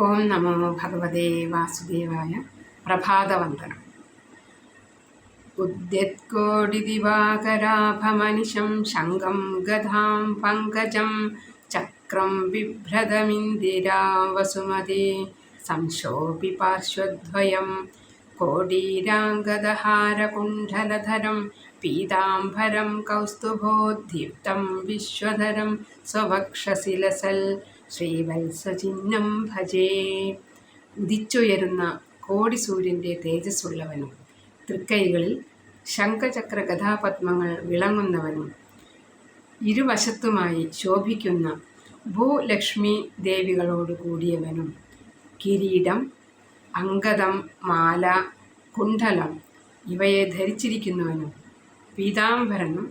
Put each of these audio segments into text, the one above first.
ഓം നമോ ഭഗവതേ വാസുദേവായ പ്രഭാതവന്ദനം. ഉദ്യത്കോടിദിവാകരാഭമനിശം ശംഖം ഗതാം പങ്കജം ചക്രം ബിഭ്രതമിന്ദിരാ വസുമതി സംശോപി പാർശ്വദ്വയം കോടീരാംഗദഹാരകുണ്ഡലധരം പീതാംബരം കൗസ്തുഭോദ്ദീപ്തം വിശ്വധരം സ്വവക്ഷസിലസൽ ശ്രീവത്സചിഹ്നം ഭജേ. ഉദിച്ചുയരുന്ന കോടി സൂര്യന്റെ തേജസ്സുള്ളവനും തൃക്കൈകളിൽ ശംഖചക്ര കഥാപത്മങ്ങൾ വിളങ്ങുന്നവനും ഇരുവശത്തുമായി ശോഭിക്കുന്ന ഭൂലക്ഷ്മി ദേവികളോട് കൂടിയവനും കിരീടം അങ്കദം മാല കുണ്ഠലം ഇവയെ ധരിച്ചിരിക്കുന്നവനും പീതാംബരനും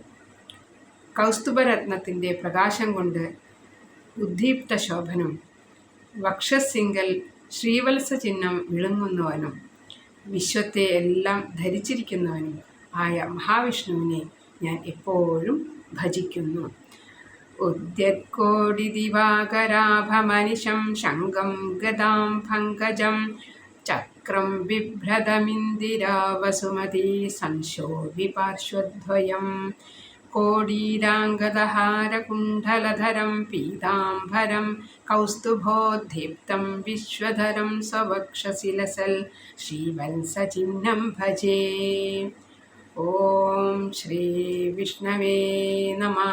കൗസ്തുഭരത്നത്തിന്റെ പ്രകാശം കൊണ്ട് ഉദ്ദീപ്ത ശോഭനും വക്ഷസിങ്കൽ ശ്രീവത്സ ചിഹ്നം വിളുങ്ങുന്നവനും വിശ്വത്തെ എല്ലാം ധരിച്ചിരിക്കുന്നവനും ആയ മഹാവിഷ്ണുവിനെ ഞാൻ എപ്പോഴും ഭജിക്കുന്നു. ഉദ്യത്കോടി ദിവാകരാഭമനിശം ശംഖം ഗതാം പങ്കജം ചക്രം बिभ्रदमिन्दिरा वसुमती പാർശ്വദ്വയം कोडीराङ्गदहारकुण्डलधरं पीताम्बरं कौस्तुभोद्दीप्तं विश्वधरं स्ववक्षशिलसल् श्रीवत्सचिह्नं भजे। ॐ श्रीविष्णवे नमः